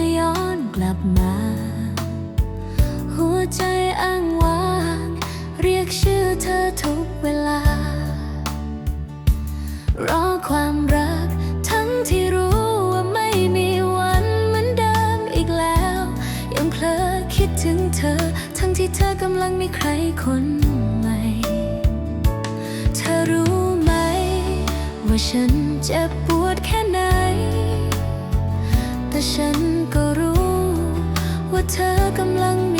จะย้อนกลับมา หัวใจอ้างว้าง เรียกชื่อเธอทุกเวลา รอความรักทั้งที่รู้ว่าไม่มีวันเหมือนเดิมอีกแล้ว ยังเพลอคิดถึงเธอ ทั้งที่เธอกำลังมีใครคนใหม่ เธอรู้ไหม ว่าฉันเจ็บปวด แต่ฉันก็รู้ ว่าเธอกำลัง